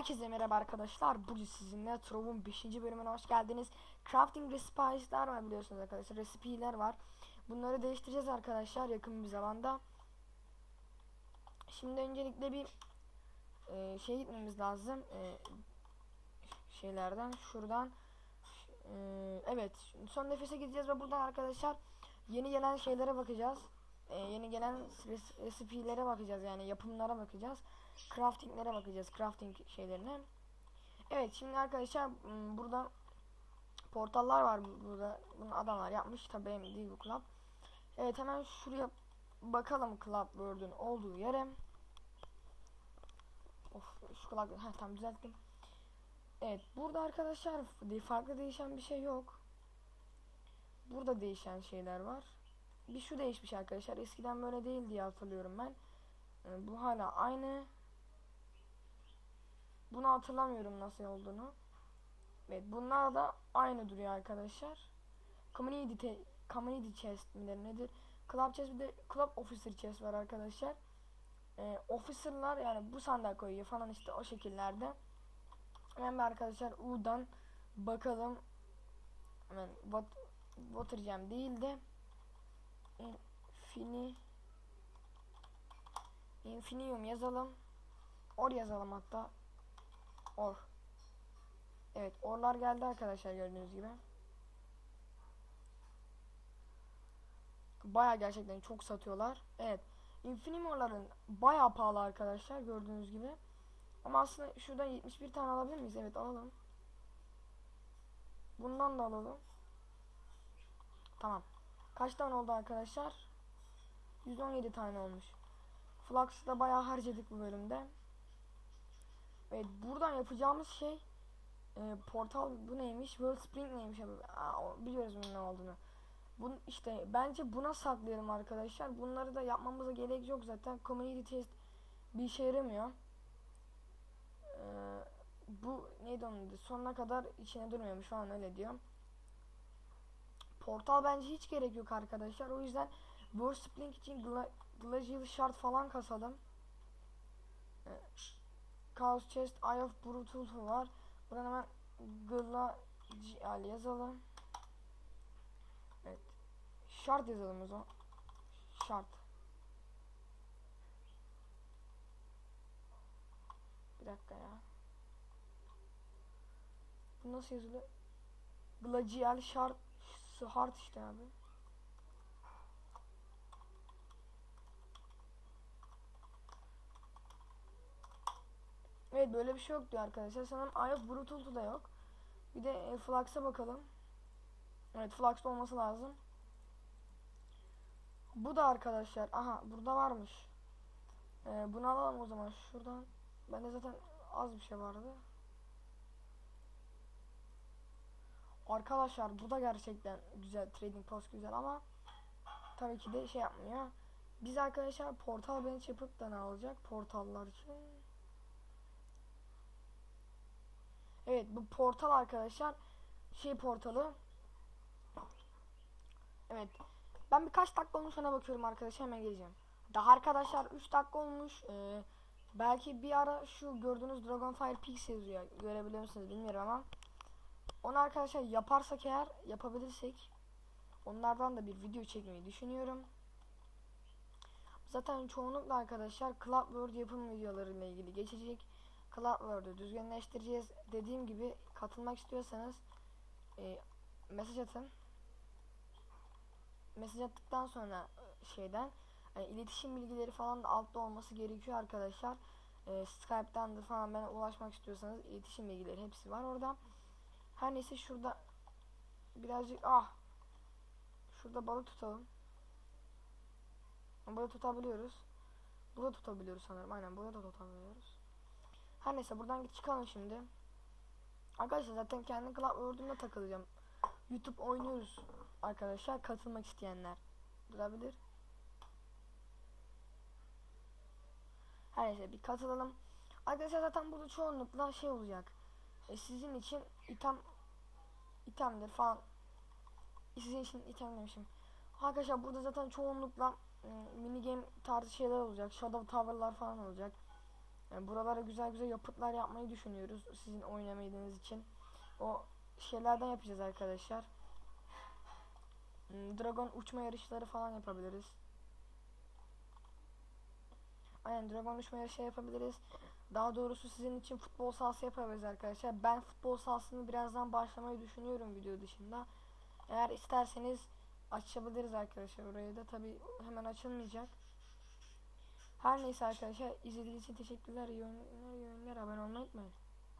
Herkese merhaba arkadaşlar. Bugün sizinle Trov'un 5. bölümüne hoş geldiniz. Crafting recipes'ler var biliyorsunuz arkadaşlar. Recipe'ler var. Bunları değiştireceğiz arkadaşlar yakın bir zamanda. Şimdi öncelikle bir e, şey gitmemiz lazım. E, şeylerden şuradan e, evet son nefese gideceğiz ve buradan arkadaşlar yeni gelen şeylere bakacağız. E, yeni gelen recipe'lere bakacağız yani yapımlara bakacağız craftinglere bakacağız. Crafting şeylerine. Evet şimdi arkadaşlar burada portallar var bu- burada. Bunu adamlar yapmış. Benim değil bu club. Evet hemen şuraya bakalım club word'ün olduğu yere. Of şu club ha tam düzelttim. Evet burada arkadaşlar farklı değişen bir şey yok. Burada değişen şeyler var. Bir şu değişmiş arkadaşlar. Eskiden böyle değil diye hatırlıyorum ben. Ee, Bu hala aynı. Bunu hatırlamıyorum nasıl olduğunu. Evet bunlar da aynı duruyor arkadaşlar. Community, community chest midir nedir? Club chest bir de club officer chest var arkadaşlar. Ee, officerlar yani bu sandığa koyuyor falan işte o şekillerde. Hemen arkadaşlar U'dan bakalım. Hemen what, Watergem değil de Infini Infinium yazalım. Or yazalım hatta. Or. Evet orlar geldi arkadaşlar gördüğünüz gibi. Baya gerçekten çok satıyorlar. Evet. Infinimor'ların baya pahalı arkadaşlar gördüğünüz gibi. Ama aslında şuradan 71 tane alabilir miyiz? Evet alalım. Bundan da alalım. Tamam. Kaç tane oldu arkadaşlar? 117 tane olmuş. Flux'ı da bayağı harcadık bu bölümde. Evet buradan yapacağımız şey e, portal bu neymiş? World Spring neymiş abi? Aa, biliyoruz bunun ne olduğunu. Bun, işte bence buna saklayalım arkadaşlar. Bunları da yapmamıza gerek yok zaten. Community test bir işe yaramıyor. Ee, bu neydi onun adı? Sonuna kadar içine durmuyormuş falan öyle diyor. Portal bence hiç gerek yok arkadaşlar. O yüzden World Spring için Gla Glacial Shard falan kasalım. Ee, Chaos Chest, Eye of Brutal var. Buradan hemen Glacial yazalım. Evet. Shard yazalım o zaman. Shard. Bir dakika ya. Bu nasıl yazılıyor? Glacial Shard. Shard işte abi. Böyle bir şey yok diyor arkadaşlar. Sanırım of Brutal'da da yok. Bir de e, Flux'a bakalım. Evet Flux'ta olması lazım. Bu da arkadaşlar. Aha burada varmış. Ee, bunu alalım o zaman şuradan. Bende zaten az bir şey vardı. Arkadaşlar bu da gerçekten güzel. Trading post güzel ama tabii ki de şey yapmıyor. Biz arkadaşlar portal bench yapıp da ne alacak? Portallar için. Evet bu portal arkadaşlar şey portalı. Evet. Ben birkaç dakika olmuş ona bakıyorum arkadaşlar hemen geleceğim. Daha arkadaşlar 3 dakika olmuş. Ee, belki bir ara şu gördüğünüz Dragonfire Peaks yazıyor. Görebiliyor musunuz bilmiyorum ama. Onu arkadaşlar yaparsak eğer yapabilirsek onlardan da bir video çekmeyi düşünüyorum. Zaten çoğunlukla arkadaşlar Club World yapım videolarıyla ilgili geçecek. Club World'ü düzgünleştireceğiz. Dediğim gibi katılmak istiyorsanız e, mesaj atın. Mesaj attıktan sonra e, şeyden e, iletişim bilgileri falan da altta olması gerekiyor arkadaşlar. E, Skype'tan da falan bana ulaşmak istiyorsanız iletişim bilgileri hepsi var orada. Her neyse şurada birazcık ah şurada balık tutalım. Balık tutabiliyoruz. Burada tutabiliyoruz sanırım. Aynen burada da tutabiliyoruz. Her neyse buradan git çıkalım şimdi. Arkadaşlar zaten kendi Club World'ümle takılacağım. YouTube oynuyoruz arkadaşlar. Katılmak isteyenler durabilir. Her neyse bir katılalım. Arkadaşlar zaten burada çoğunlukla şey olacak. E, sizin için item itemdir falan. Sizin için item demişim. Arkadaşlar burada zaten çoğunlukla e, mini game tarzı şeyler olacak. Shadow Tower'lar falan olacak. Yani buralara güzel güzel yapıtlar yapmayı düşünüyoruz sizin oynamadığınız için. O şeylerden yapacağız arkadaşlar. Hmm, Dragon uçma yarışları falan yapabiliriz. Aynen Dragon uçma yarışı yapabiliriz. Daha doğrusu sizin için futbol sahası yapabiliriz arkadaşlar. Ben futbol sahasını birazdan başlamayı düşünüyorum video dışında. Eğer isterseniz açabiliriz arkadaşlar orayı da. Tabi hemen açılmayacak. Her neyse arkadaşlar izlediğiniz için teşekkürler. İyi oyunlar, iyi oyunlar. Abone olmayı unutmayın.